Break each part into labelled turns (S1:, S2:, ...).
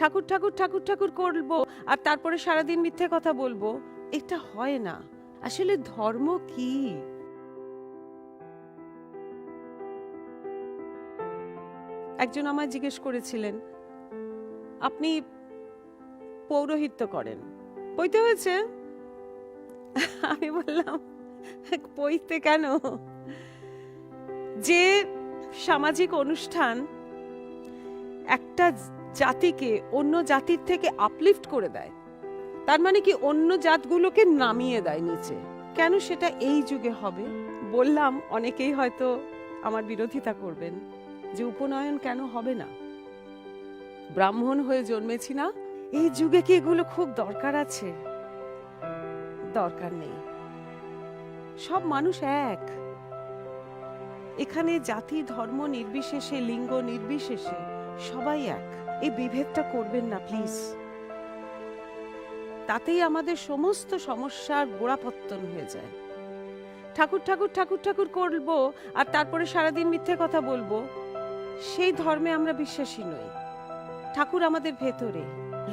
S1: ঠাকুর ঠাকুর ঠাকুর ঠাকুর করব আর তারপরে সারাদিন মিথ্যে কথা বলব, এটা হয় না। আসলে ধর্ম কি? একজন আমায় জিজ্ঞেস করেছিলেন, আপনি পৌরোহিত্য করেন? পইতে হয়েছে? আমি বললাম পইতে কেন? যে সামাজিক অনুষ্ঠান একটা জাতিকে অন্য জাতির থেকে আপলিফট করে দেয়। তার মানে কি অন্য জাতগুলোকে নামিয়ে দেয় নিচে। কেন সেটা এই যুগে হবে? বললাম, অনেকেই হয়তো আমার বিরোধিতা করবেন যে উপনয়ন কেন হবে না? ব্রাহ্মণ হয়ে জন্মেছি না? এই যুগে কি এগুলো খুব দরকার আছে? দরকার নেই। সব মানুষ এক। এখানে জাতি, ধর্ম নির্বিশেষে, লিঙ্গ নির্বিশেষে সবাই এক। এই বিভেদটা করবেন না প্লিজ তাতেই আমাদের সমস্ত সমস্যার গোড়াপত্তন হয়ে যায়। ঠাকুর ঠাকুর ঠাকুর ঠাকুর করব আর তারপরে সারাদিন মিথ্যে কথা বলব, সেই ধর্মে আমরা বিশ্বাসী নই। ঠাকুর আমাদের ভেতরে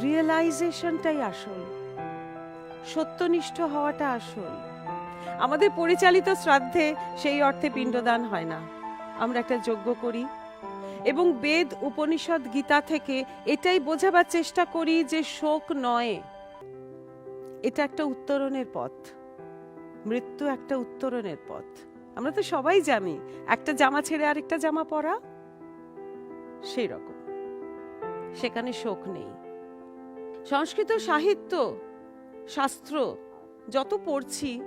S1: রিয়েলাইজেশনটাই আসল, সত্যনিষ্ঠ হওয়াটা আসল। আমাদের পরিচালিত শ্রাদ্ধে সেই অর্থে পিণ্ডদান হয় না। আমরা একটা যজ্ঞ করি এবং বেদ, উপনিষদ, গীতা থেকে এটাই বোঝাবার চেষ্টা করি যে শোক নয়। এটা একটা উত্তরণের পথ। মৃত্যু একটা উত্তরণের পথ। আমরা তো সবাই জানি, একটা জামা ছেড়ে আরেকটা জামা পরা? সেই রকম সেখানে শোক নেই। সংস্কৃত সাহিত্য, শাস্ত্র যত পড়ছি,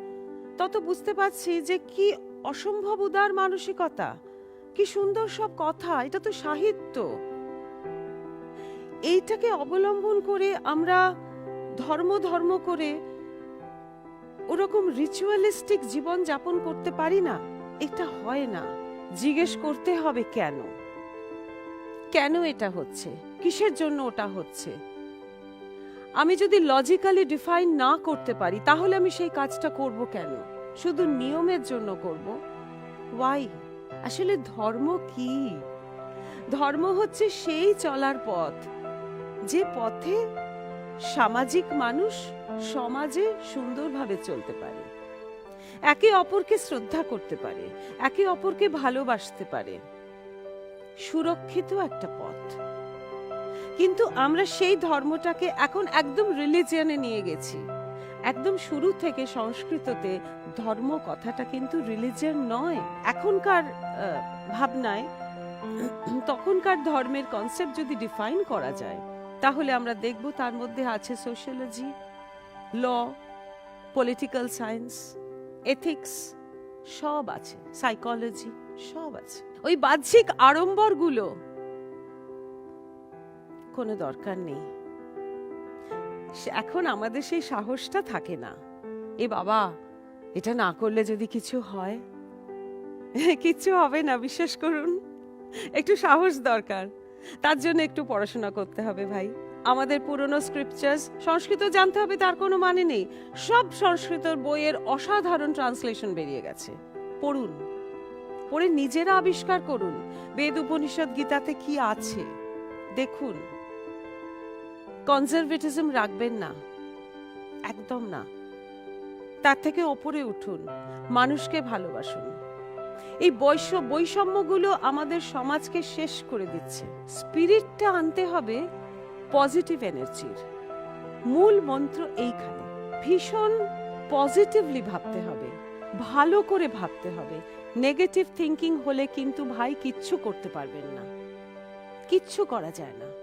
S1: তত বুঝতে পারছি যে কি অসম্ভব উদার মানসিকতা। কি সুন্দর সব কথা, এটা তো সাহিত্য। এইটাকে অবলম্বন করে আমরা ধর্ম ধর্ম করে ওরকম রিচুয়ালিস্টিক জীবন যাপন করতে পারি না, এটা হয় না। জিজ্ঞেস করতে হবে কেন? কেন এটা হচ্ছে? কিসের জন্য ওটা হচ্ছে? আমি যদি লজিক্যালি ডিফাইন না করতে পারি, তাহলে আমি সেই কাজটা করব কেন? শুধু নিয়মের জন্য করব? ওয়াই আসলে ধর্ম কি? ধর্ম হচ্ছে সেই চলার পথ, যে পথে সামাজিক মানুষ সমাজে সুন্দরভাবে চলতে পারে। একে অপরকে শ্রদ্ধা করতে পারে, একে অপরকে ভালোবাসতে পারে। সুরক্ষিত একটা পথ। কিন্তু আমরা সেই ধর্মটাকে এখন একদম রিলিজিয়নে নিয়ে গেছি। একদম শুরু থেকে সংস্কৃততে ধর্ম কথাটা কিন্তু রিলিজিয়ন নয়। এখনকার ভাবনায় তখনকার ধর্মের কনসেপ্ট যদি ডিফাইন করা যায়, তাহলে আমরা দেখব তার মধ্যে আছে sociology law political science ethics সব আছে সাইকোলজি সব আছে। ওই বাহ্যিক আড়ম্বরগুলো কোনো দরকার নেই। এখন আমাদের সেই সাহসটা থাকে না। এ বাবা, এটা না করলে যদি কিছু হয়? কিচ্ছু হবে না, বিশ্বাস করুন। একটু সাহস দরকার। তার জন্য একটু পড়াশোনা করতে হবে ভাই। আমাদের পুরনো স্ক্রিপচার্স সংস্কৃত জানতে হবে, তার কোনো মানে নেই। সব সংস্কৃত বইয়ের অসাধারণ ট্রান্সলেশন বেরিয়ে গেছে। পড়ুন। পড়ে নিজেরা আবিষ্কার করুন। বেদ, উপনিষদ, গীতাতে কি আছে? দেখুন। কনজারভেটিজম রাখবেন না। একদম না। তার থেকে ওপরে উঠুন, মানুষকে ভালোবাসুন। এই বৈশ্য বৈষম্যগুলো আমাদের সমাজকে শেষ করে দিচ্ছে। স্পিরিটটা আনতে হবে পজিটিভ এনার্জির। মূল মন্ত্র এইখানে, ভীষণ পজিটিভলি ভাবতে হবে, ভালো করে ভাবতে হবে। নেগেটিভ থিঙ্কিং হলে কিন্তু ভাই কিচ্ছু করতে পারবেন না। কিচ্ছু করা যায় না।